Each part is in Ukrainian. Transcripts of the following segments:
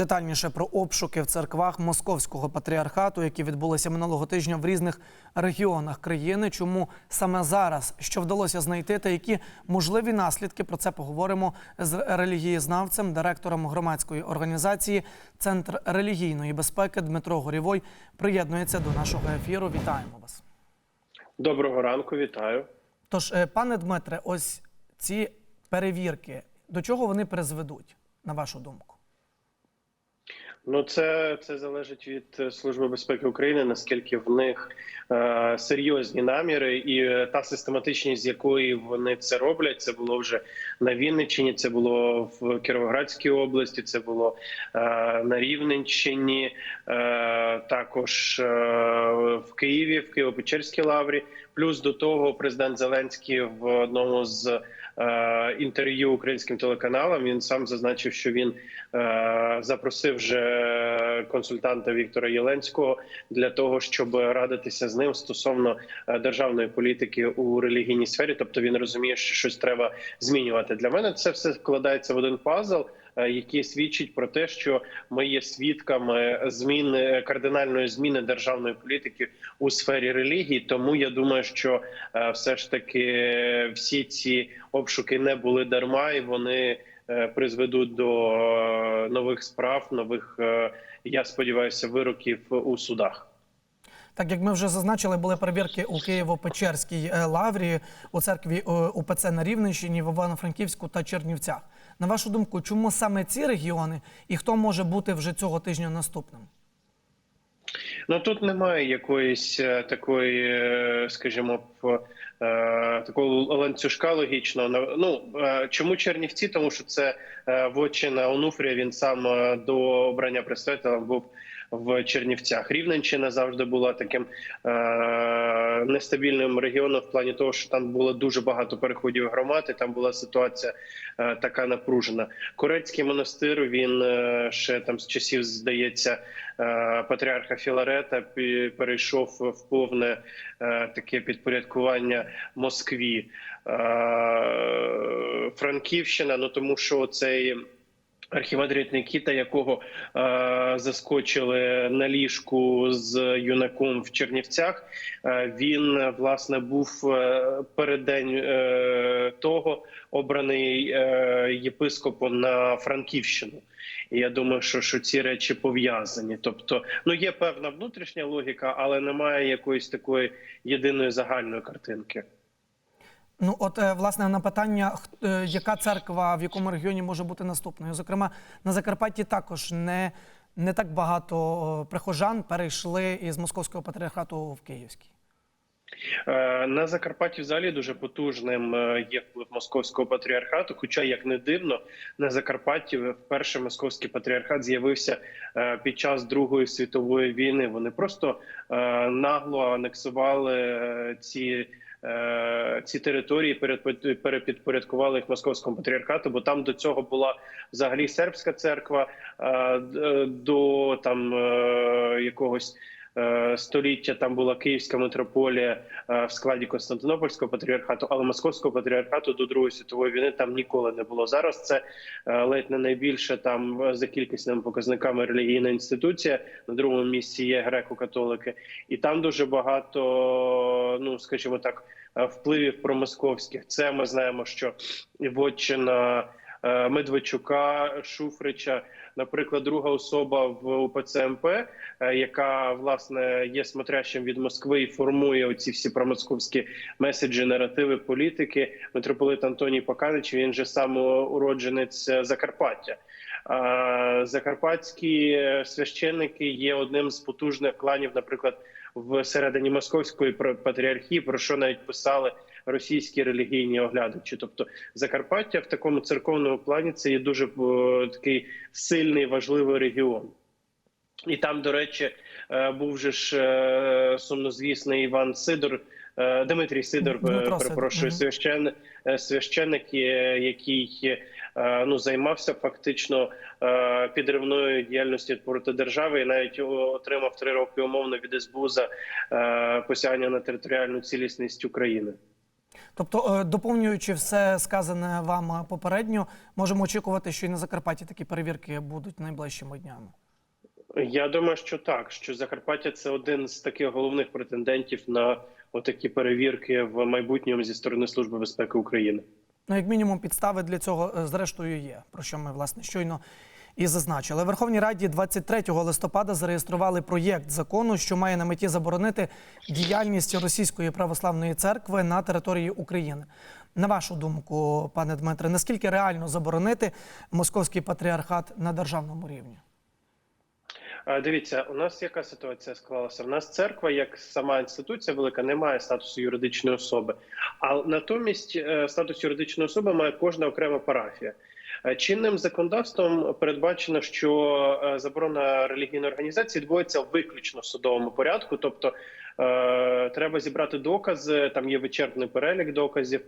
Детальніше про обшуки в церквах московського патріархату, які відбулися минулого тижня в різних регіонах країни. Чому саме зараз що вдалося знайти, та які можливі наслідки про це поговоримо з релігієзнавцем, директором громадської організації Центр релігійної безпеки Дмитро Горівой приєднується до нашого ефіру. Вітаємо вас. Доброго ранку, вітаю. Тож, е, пане Дмитре, ось ці перевірки до чого вони призведуть, на вашу думку? Ну, це це залежить від е, Служби безпеки України, наскільки в них е, серйозні наміри, і е, та систематичність, з якої вони це роблять, це було вже на Вінниччині, це було в Кіровоградській області, це було е, на Рівненщині, е, також е, в Києві, в Києво-Печерській лаврі. Плюс до того, президент Зеленський в одному з е, інтерв'ю українським телеканалам він сам зазначив, що він е, запросив вже консультанта Віктора Єленського для того, щоб радитися з ним стосовно е, державної політики у релігійній сфері. Тобто він розуміє, що щось треба змінювати. Для мене це все складається в один пазл. Е, Який свідчить про те, що ми є свідками зміни кардинальної зміни державної політики у сфері релігії. Тому я думаю, що е, все ж таки всі ці обшуки не були дарма, і вони е, призведуть до е, нових справ, нових е, я сподіваюся, вироків у судах. Так як ми вже зазначили, були перевірки у Києво-Печерській е, лаврі, у церкві е, УПЦ на Рівненщині, в Івано-Франківську та Чернівцях. На вашу думку, чому саме ці регіони і хто може бути вже цього тижня наступним? Ну тут немає якоїсь е, такої, е, скажімо, е, такого ланцюжка логічного. Ну чому Чернівці? Тому що це вочина Онуфрія. Він сам до обрання представителем був в Чернівцях. Рівненщина завжди була таким е, нестабільним регіоном в плані того, що там було дуже багато переходів громад, і там була ситуація е, така напружена. Корецький монастир він е, ще там з часів здається е, патріарха Філарета перейшов в повне е, таке підпорядкування Москві. Е, Франківщина, ну тому що цей. Архімандрит Нікіта, якого е, заскочили на ліжку з юнаком в Чернівцях, е, він власне був е, переддень е, того обраний е, єпископом на Франківщину. І я думаю, що, що ці речі пов'язані. Тобто, ну є певна внутрішня логіка, але немає якоїсь такої єдиної загальної картинки. Ну, от е, власне на питання, е, яка церква в якому регіоні може бути наступною. Зокрема, на Закарпатті також не, не так багато прихожан перейшли із московського патріархату в Київський. Е, На Закарпатті взагалі дуже потужним є вплив московського патріархату. Хоча, як не дивно, на Закарпатті вперше московський патріархат з'явився під час Другої світової війни. Вони просто нагло анексували ці. Е, Ці території перепідпорядкували їх московському патріархату, бо там до цього була взагалі сербська церква е, до там е, якогось століття. Там була Київська митрополія е, в складі Константинопольського патріархату, але Московського патріархату до Другої світової війни там ніколи не було. Зараз це е, ледь не найбільше там е, за кількісними показниками релігійна інституція. На другому місці є греко-католики, і там дуже багато, ну скажімо так, е, впливів промосковських. Це ми знаємо, що вотчина е, Медведчука, Шуфрича, наприклад, друга особа в УПЦ МП, е, яка власне є смотрящим від Москви і формує оці всі промосковські меседжі, наративи політики. Митрополит Антоній Поканич, він же сам уродженець е, Закарпаття. Закарпатські священники є одним з потужних кланів, наприклад, в середині московської патріархії, про що навіть писали російські релігійні оглядачі. Тобто Закарпаття в такому церковному плані це є дуже е, такий сильний важливий регіон. І там, до речі, е, був же ж е, сумнозвісний Іван Сидор, Дмитрій Сидор, Дмитро перепрошую, мгм. священ, священник, який ну займався фактично підривною діяльністю проти держави, і навіть отримав три роки умовно від СБУ за посягання на територіальну цілісність України. Тобто, е, доповнюючи все сказане вам попередньо, можемо очікувати, що і на Закарпатті такі перевірки будуть найближчими днями. Я думаю, що так. Що Закарпаття це один з таких головних претендентів на отакі перевірки в майбутньому зі сторони Служби безпеки України. Ну, як мінімум, підстави для цього е, зрештою є, про що ми власне щойно і зазначили. Верховній Раді 23 листопада зареєстрували проєкт закону, що має на меті заборонити діяльність Російської православної церкви на території України. На вашу думку, пане Дмитре, наскільки реально заборонити московський патріархат на державному рівні? Дивіться, у нас яка ситуація склалася? У нас церква, як сама інституція велика, не має статусу юридичної особи. А натомість е, статус юридичної особи має кожна окрема парафія. Е, Чинним законодавством передбачено, що е, заборона релігійної організації відбувається виключно в судовому порядку, тобто е, треба зібрати докази. Там є вичерпний перелік доказів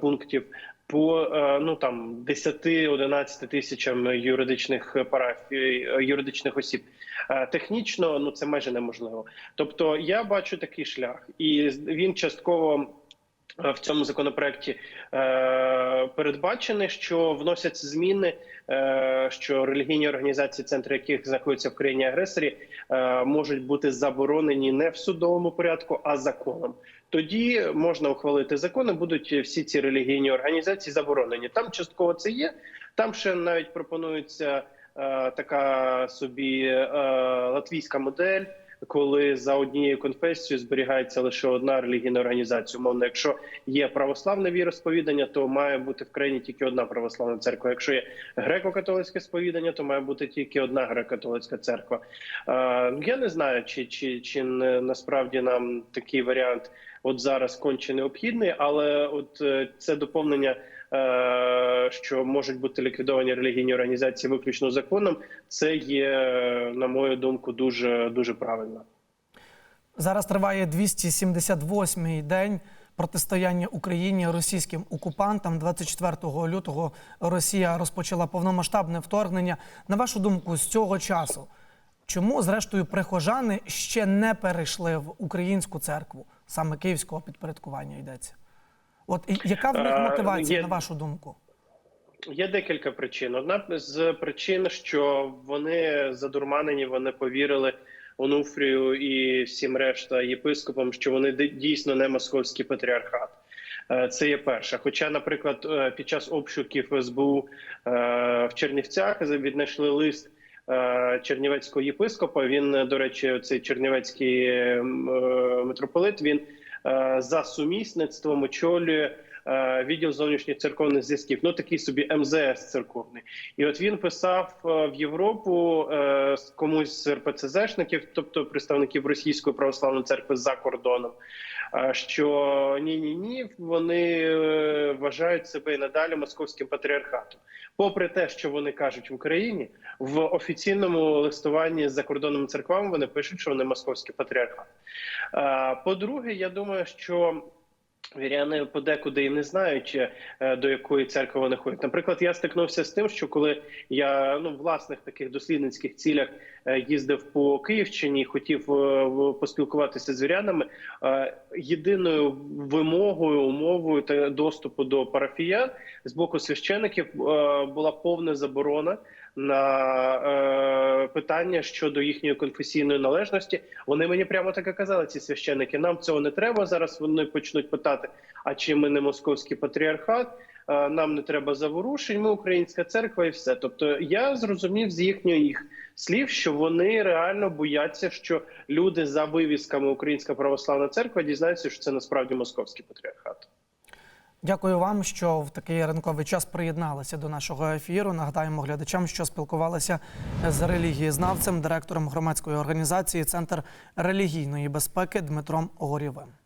пунктів по ну там 10-11 тисячам юридичних парафій юридичних осіб. Технічно ну це майже неможливо. Тобто, я бачу такий шлях, і він частково. Е, В цьому законопроекті е, передбачений, що вносяться зміни, е, що релігійні організації, центри яких знаходяться в країні агресорі, е, можуть бути заборонені не в судовому порядку, а законом. Тоді можна ухвалити закони, будуть всі ці релігійні організації заборонені. Там частково це є. Там ще навіть пропонується е, така собі е, латвійська модель. Коли за однією конфесією зберігається лише одна релігійна організація, умовно, якщо є православне віросповідання, то має бути в країні тільки одна православна церква. Якщо є греко-католицьке сповідання, то має бути тільки одна греко-католицька церква. Я не знаю, чи, чи, чи насправді нам такий варіант от зараз конче необхідний, але от е, це доповнення. Е, Що можуть бути ліквідовані релігійні організації виключно законом, це є, на мою думку, дуже дуже правильно. Зараз триває 278-й день протистояння Україні російським окупантам. 24 лютого Росія розпочала повномасштабне вторгнення. На вашу думку, з цього часу чому зрештою прихожани ще не перейшли в українську церкву, саме київського підпорядкування йдеться? От яка в них мотивація, є- на вашу думку? Є декілька причин. Одна з причин, що вони задурманені, вони повірили Онуфрію і всім решта єпископам, що вони дійсно не московський патріархат. Е, Це є перше. Хоча, наприклад, е, під час обшуків СБУ е, в Чернівцях віднайшли лист чернівецького єпископа. Він, до речі, цей чернівецький митрополит. Він за сумісництвом очолює е, відділ зовнішніх церковних зв'язків. Ну такий собі МЗС церковний. І от він писав е, в Європу е, комусь з РПЦЗшників, тобто представників Російської православної церкви за кордоном. Що ні, ні, ні, вони е, вважають себе і надалі московським патріархатом, попри те, що вони кажуть в Україні, в офіційному листуванні з закордонними церквами вони пишуть, що вони московський патріархат. По-друге, я думаю, що Віряни подекуди і не знають, е, до якої церкви вони ходять. Наприклад, я стикнувся з тим, що коли я ну в власних таких дослідницьких цілях е, їздив по Київщині, і хотів е, поспілкуватися з вірянами. Єдиною вимогою, умовою та доступу до парафіян з боку священиків була повна заборона на е, питання щодо їхньої конфесійної належності. Вони мені прямо так і казали, ці священики. Нам цього не треба. Зараз вони почнуть питати: а чи ми не московський патріархат? Е, Нам не треба заворушень. Ми українська церква, і все. Тобто, я зрозумів з їхньої їх слів, що вони реально бояться, що люди за вивісками Українська православна церква дізнаються, що це насправді московський патріархат. Дякую вам, що в такий ранковий час приєдналися до нашого ефіру. Нагадаємо глядачам, що спілкувалися з релігієзнавцем, директором громадської організації Центр релігійної безпеки Дмитром Горєвим.